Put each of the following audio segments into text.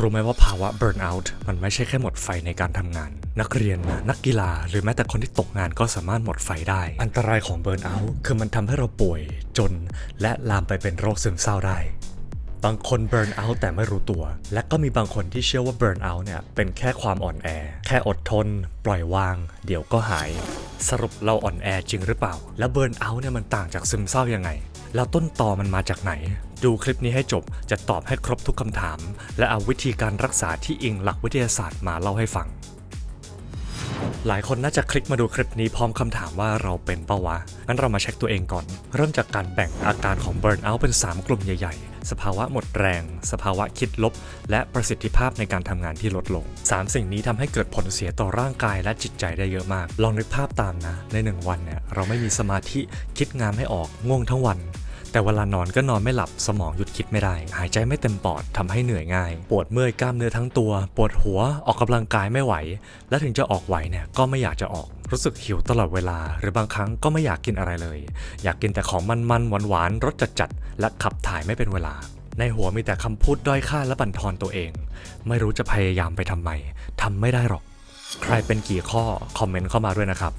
รู้ไหมว่าภาวะ burnout มันไม่ใช่แค่หมดไฟในการทำงาน นักเรียนนะนักกีฬา หรือแม้แต่คนที่ตกงานก็สามารถหมดไฟได้ อันตรายของ burnout คือมันทำให้เราป่วย จน และลามไปเป็นโรคซึมเศร้าได้ บางคน burn out แต่ไม่รู้ตัว และก็มีบางคนที่เชื่อว่า burn out เนี่ยเป็นแค่ความอ่อนแอ แค่อดทน ปล่อยวาง เดี๋ยวก็หาย สรุปเราอ่อนแอจริงหรือเปล่า แล้ว burn out เนี่ยมันต่างจากซึมเศร้ายังไง แล้วต้นตอมันมาจากไหน ดูคลิปนี้ให้จบจะตอบให้ครบทุกคำถาม และเอาวิธีการรักษาที่อิงหลักวิทยาศาสตร์มาเล่าให้ฟัง หลายคนน่าจะคลิกมาดูคลิปนี้พร้อมคำถามว่าเราเป็นเป้าวะงั้นเรามาเช็คตัวเองก่อน เริ่มจากการแบ่งอาการของ Burnout เป็น 3 กลุ่มใหญ่ๆ สภาวะหมดแรง สภาวะคิดลบ และประสิทธิภาพในการทำงานที่ลดลง 3 สิ่งนี้ทำให้เกิดผลเสียต่อร่างกายและจิตใจได้เยอะมาก ลองนึกภาพตามนะ ใน 1 วันเนี่ยเราไม่มีสมาธิคิดงานไม่ออกง่วงทั้งวันแต่เวลานอนก็นอนไม่หลับสมองหยุดคิดไม่ได้ หายใจไม่เต็มปอดทำให้เหนื่อยง่าย ปวดเมื่อยกล้ามเนื้อทั้งตัว ปวดหัวออกกำลังกายไม่ไหว และถึงจะออกไหวเนี่ยก็ไม่อยากจะออก รู้สึกหิวตลอดเวลา หรือบางครั้งก็ไม่อยากกินอะไรเลย อยากกินแต่ของมันๆหวานๆรสจัดๆและขับถ่ายไม่เป็นเวลา ในหัวมีแต่คำพูดด้อยค่าและบั่นทอนตัวเอง ไม่รู้จะพยายามไปทำไมทำไม่ได้หรอก ใครเป็นกี่ข้อคอมเมนต์เข้ามาด้วยนะครับ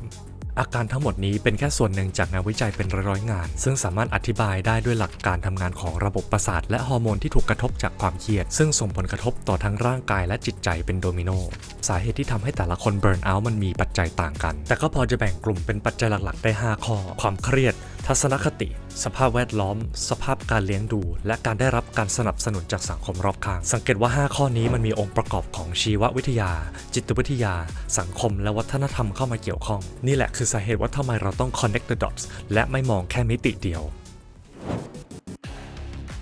อาการทั้งหมดนี้เป็นแค่ส่วนหนึ่งจากงานวิจัยเป็นร้อยๆงาน ซึ่งสามารถอธิบายได้ด้วยหลักการทำงานของระบบประสาท และฮอร์โมนที่ถูกกระทบจากความเครียด ซึ่งส่งผลกระทบต่อทั้งร่างกายและจิตใจเป็นโดมิโน สาเหตุที่ทำให้แต่ละคนเบิร์นเอาท์มันมีปัจจัยต่างกัน แต่ก็พอจะแบ่งกลุ่มเป็นปัจจัยหลักๆ ได้ 5 ข้อ ความเครียด ทัศนคติ สภาพแวดล้อม สภาพการเลี้ยงดู และการได้รับการสนับสนุนจากสังคมรอบข้าง สังเกตว่า 5 ข้อนี้มันมีองค์ประกอบของชีววิทยา จิตวิทยา สังคม และวัฒนธรรมเข้ามาเกี่ยวข้อง นี่แหละคือสาเหตุว่าทำไมเราต้อง connect the dots และไม่มองแค่มิติเดียว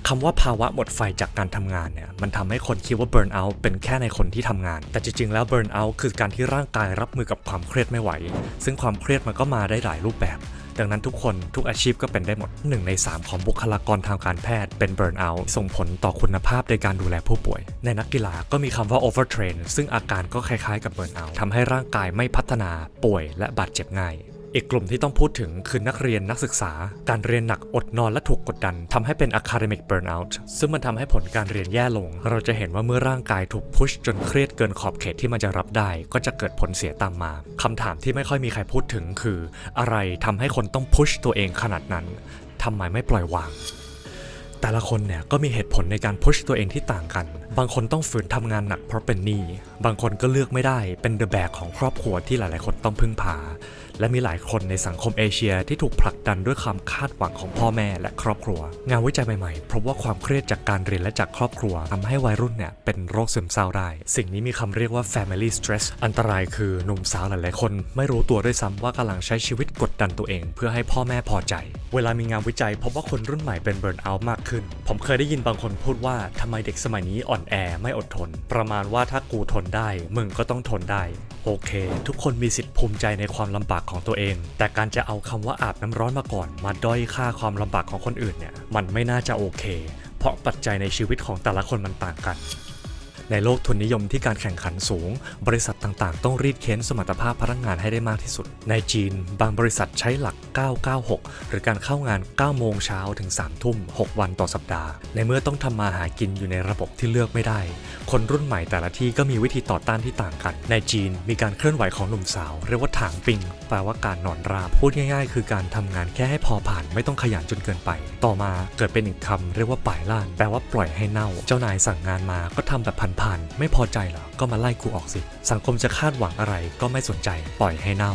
คำว่าภาวะหมดไฟจากการทำงานเนี่ยมันทำให้คนคิดว่า burn out เป็นแค่ในคนที่ทำงาน แต่จริงๆแล้ว burn out คือการที่ร่างกายรับมือกับความเครียดไม่ไหว ซึ่งความเครียดมันก็มาได้หลายรูปแบบ ดังนั้นทุกคนทุกอาชีพก็เป็นได้หมด 1 ใน 3 ของบุคลากรทางการแพทย์เป็นเบรนเอาท์ส่งผลต่อคุณภาพในการดูแลผู้ป่วย ในนักกีฬาก็มีคำว่า overtrain ซึ่งอาการก็คล้ายๆกับเบรนเอาท์ทำให้ร่างกายไม่พัฒนาป่วยและบาดเจ็บง่าย อีกกลุ่มที่ต้องพูดถึงคือนักเรียนนักศึกษา การเรียนหนักอดนอนและถูกกดดันทำให้เป็น academic burnout ซึ่งมันทำให้ผลการเรียนแย่ลง เราจะเห็นว่าเมื่อร่างกายถูกพุชจนเครียดเกินขอบเขตที่มันจะรับได้ ก็จะเกิดผลเสียตามมาคำถามที่ไม่ค่อยมีใครพูดถึงคือ อะไรทำให้คนต้องพุชตัวเองขนาดนั้นทำไมไม่ปล่อยวางแต่ละคนเนี่ยก็มีเหตุผลในการพุชตัวเองที่ต่างกัน บางคนต้องฝืนทำงานหนักเพราะเป็นหนี้ บางคนก็เลือกไม่ได้ เป็นเดอะแบกของครอบครัวที่หลายๆ คนต้องพึ่งพาและมีหลายคนในสังคมเอเชียที่ถูกผลักดันด้วยความคาดหวังของพ่อแม่และครอบครัว งานวิจัยใหม่ๆพบว่าความเครียดจากการเรียนและจากครอบครัวทำให้วัยรุ่นเนี่ยเป็นโรคซึมเศร้าได้ สิ่งนี้มีคำเรียกว่า family stress อันตรายคือหนุ่มสาวหลายๆคน ไม่รู้ตัวด้วยซ้ำว่ากำลังใช้ชีวิตกดดันตัวเอง เพื่อให้พ่อแม่พอใจ เวลามีงานวิจัย พบว่าคนรุ่นใหม่เป็นเบิร์นเอาท์มากขึ้น ผมเคยได้ยินบางคนพูดว่าทำไมเด็กสมัยนี้อ่อนแอไม่อดทน ประมาณว่าถ้ากูทนได้มึงก็ต้องทนได้ โอเค ทุกคนมีสิทธิ์ภูมิใจในความลำบากของตัวเอง แต่การจะเอาคำว่าอาบน้ำร้อนมาก่อน มาด้อยค่าความลำบากของคนอื่นเนี่ย มันไม่น่าจะโอเค เพราะปัจจัยในชีวิตของแต่ละคนมันต่างกัน ในโลกทุนนิยมที่การแข่งขันสูง บริษัทต่างๆ ต้องรีดเค้นสมรรถภาพพนักงานให้ได้มากที่สุด ในจีน บางบริษัทใช้หลัก 996 หรือการเข้างาน 9 โมงเช้าถึง 3 ทุ่ม 6 วันต่อสัปดาห์ ในเมื่อต้องทำมาหากินอยู่ในระบบที่เลือกไม่ได้ คนรุ่นใหม่แต่ละที่ก็มีวิธีต่อต้านที่ต่างกัน ในจีนมีการเคลื่อนไหวของหนุ่มสาว เรียกว่าถางปิง แปลว่าการนอนราบพูดง่ายๆ คือการทำงานแค่ให้พอผ่านไม่ต้องขยันจนเกินไป ต่อมาเกิดเป็นอีกคำเรียกว่าป่ายล่านแปลว่าปล่อยให้เน่า เจ้านายสั่งงานมาก็ทำแบบผ่านไม่พอใจเหรอ ก็มาไล่กูออกสิ สังคมจะคาดหวังอะไรก็ไม่สนใจปล่อยให้เน่า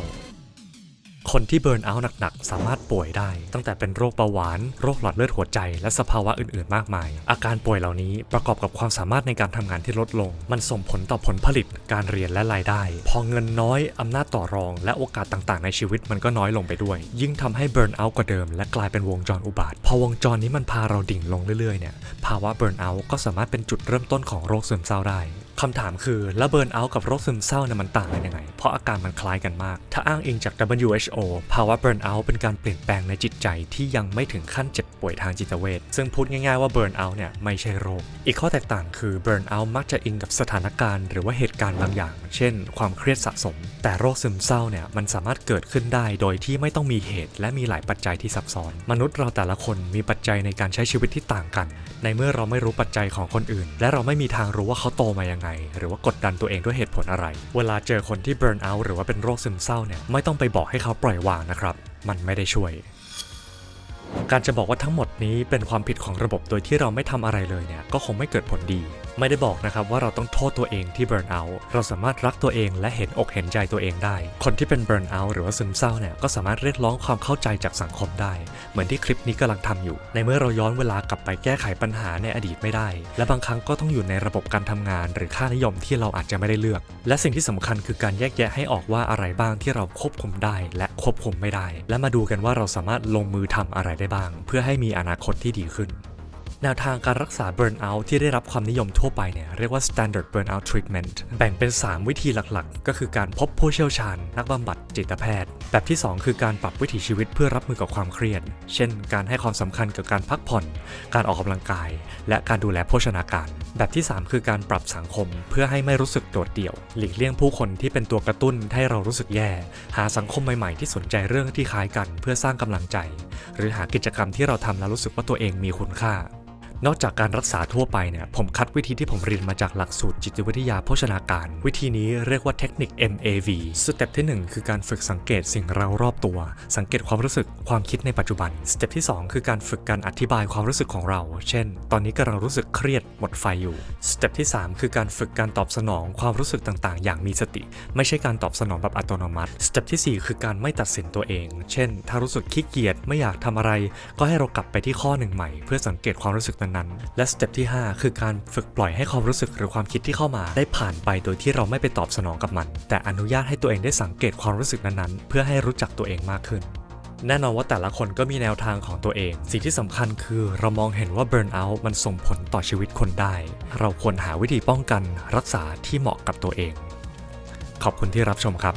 คนที่เบิร์นเอาท์หนักๆ สามารถป่วยได้ ตั้งแต่เป็นโรคเบาหวาน โรคหลอดเลือดหัวใจ และสภาวะอื่นๆ มากมาย อาการป่วยเหล่านี้ประกอบกับความสามารถในการทำงานที่ลดลง มันส่งผลต่อผลผลิต การเรียนและรายได้ พอเงินน้อยอำนาจต่อรอง และโอกาสต่างๆ ในชีวิตมันก็น้อยลงไปด้วย ยิ่งทำให้เบิร์นเอาท์กว่าเดิม และกลายเป็นวงจรอุบาท พอวงจรนี้มันพาเราดิ่งลงเรื่อยๆ เนี่ย ภาวะเบิร์นเอาท์ก็สามารถเป็นจุดเริ่มต้นของโรคซึมเศร้าได้ คำถามคือแล้วเบิร์นเอาท์กับโรคซึมเศร้าเนี่ยมันต่างกันยังไง เพราะอาการมันคล้ายกันมาก ถ้าอ้างอิงจาก WHO ภาวะเบิร์นเอาท์เป็นการเปลี่ยนแปลงในจิตใจที่ยังไม่ถึงขั้นเจ็บป่วยทางจิตเวชซึ่งพูดง่ายๆว่าเบิร์นเอาท์เนี่ยไม่ใช่โรค อีกข้อแตกต่างคือเบิร์นเอาท์มักจะอิงกับสถานการณ์หรือว่าเหตุการณ์บางอย่าง เช่น ความเครียดสะสม แต่โรคซึมเศร้าเนี่ยมันสามารถเกิดขึ้นได้โดยที่ไม่ต้องมีเหตุ และมีหลายปัจจัยที่ซับซ้อน มนุษย์เราแต่ละคนมีปัจจัยในการใช้ชีวิตที่ต่างกัน ในเมื่อเราไม่รู้ปัจจัยของคนอื่น และเราไม่มีทางรู้ว่าเขาโตมายังไงหรือว่ากดดันตัวเองด้วยเหตุผลอะไร เวลาเจอคนที่เบิร์นเอาท์หรือว่าเป็นโรคซึมเศร้าเนี่ยไม่ต้องไปบอกให้เขาปล่อยวางนะครับ มันไม่ได้ช่วย การจะบอกว่าทั้งหมดนี้เป็นความผิดของระบบโดยที่เราไม่ทำอะไรเลยเนี่ยก็คงไม่เกิดผลดี ไม่ได้บอกนะครับว่าเราต้องโทษตัวเองที่เบิร์นเอาท์เราสามารถรักตัวเองและเห็นอกเห็นใจตัวเองได้ คนที่เป็นเบิร์นเอาท์หรือว่าซึมเศร้าเนี่ยก็สามารถเรียกร้องความเข้าใจจากสังคมได้ เหมือนที่คลิปนี้กำลังทำอยู่ ในเมื่อเราย้อนเวลากลับไปแก้ไขปัญหาในอดีตไม่ได้ และบางครั้งก็ต้องอยู่ในระบบการทำงาน หรือค่านิยมที่เราอาจจะไม่ได้เลือก และสิ่งที่สำคัญคือการแยกแยะให้ออกว่าอะไรบ้างที่เราควบคุมได้ และควบคุมไม่ได้ และมาดูกันว่าเราสามารถลงมือทำอะไรได้บ้าง เพื่อให้มีอนาคตที่ดีขึ้น แนวทางการรักษา burnout ที่ได้รับความนิยมทั่วไปเนี่ยเรียกว่า standard burnout treatment แบ่งเป็น 3 วิธีหลักๆ ก็คือการพบผู้เชี่ยวชาญ นักบำบัดจิตแพทย์ แบบที่ 2 คือการปรับวิถีชีวิตเพื่อรับมือกับความเครียด เช่น การให้ความสำคัญกับการพักผ่อน การออกกำลังกาย และการดูแลโภชนาการ แบบที่ 3 คือการปรับสังคม เพื่อให้ไม่รู้สึกโดดเดี่ยว หลีกเลี่ยงผู้คนที่เป็นตัวกระตุ้นให้เรารู้สึกแย่ หาสังคมใหม่ ๆ ที่สนใจเรื่องที่คล้ายกัน เพื่อสร้างกำลังใจ หรือหากิจกรรมที่เราทำแล้วรู้สึกว่าตัวเองมีคุณค่า นอกจากการรักษาทั่วไปเนี่ยผมคัดวิธีที่ผมเรียนมาจากหลักสูตรจิตวิทยาโภชนาการ วิธีนี้เรียกว่าเทคนิค MAV สเต็ปที่ 1 คือการฝึกสังเกตสิ่งเรารอบตัว สังเกตความรู้สึกความคิดในปัจจุบันสเต็ปที่ 2 คือการฝึกการอธิบายความรู้สึกของเรา เช่น ตอนนี้กำลังรู้สึกเครียดหมดไฟอยู่สเต็ปที่ 3 คือการฝึกการตอบสนองความรู้สึกต่างๆ อย่างมีสติ ไม่ใช่การตอบสนองแบบอัตโนมัติสเต็ปที่ 4 คือการไม่ตัดสินตัวเอง เช่น ถ้ารู้สึกขี้เกียจไม่อยากทำอะไร ก็ให้เรากลับไปที่ข้อหนึ่งใหม่ เพื่อสังเกตความรู้สึกนั้นๆและสเต็ปที่ 5 คือการฝึกปล่อยให้ความรู้สึกหรือความคิดที่เข้ามา ได้ผ่านไปโดยที่เราไม่ไปตอบสนองกับมัน แต่อนุญาตให้ตัวเองได้สังเกตความรู้สึกนั้นๆ เพื่อให้รู้จักตัวเองมากขึ้นแน่นอนว่าแต่ละคนก็มีแนวทางของตัวเอง สิ่งที่สำคัญคือเรามองเห็นว่า Burnout มันส่งผลต่อชีวิตคนได้ เราควรหาวิธีป้องกันรักษาที่เหมาะกับตัวเอง ขอบคุณที่รับชมครับ